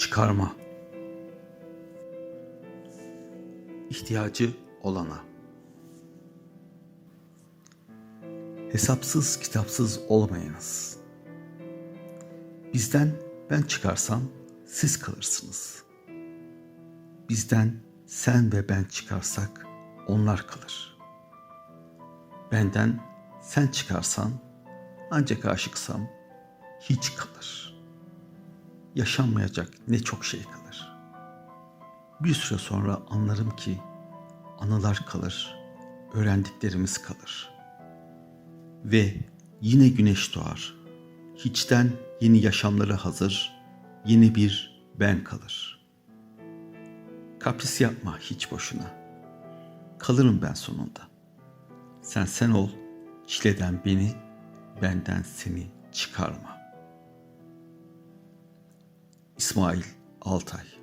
Çıkarma. İhtiyacı olana. Hesapsız kitapsız olmayınız. Bizden ben çıkarsam siz kalırsınız. Bizden sen ve ben çıkarsak onlar kalır. Benden sen çıkarsan ancak aşıksam hiç kalır. Yaşanmayacak ne çok şey kalır. Bir süre sonra anlarım ki anılar kalır, öğrendiklerimiz kalır. Ve yine güneş doğar. Hiçten yeni yaşamları hazır, yeni bir ben kalır. Kapris yapma hiç boşuna. Kalırım ben sonunda. Sen sen ol, çileden beni, benden seni çıkarma. İsmail Altay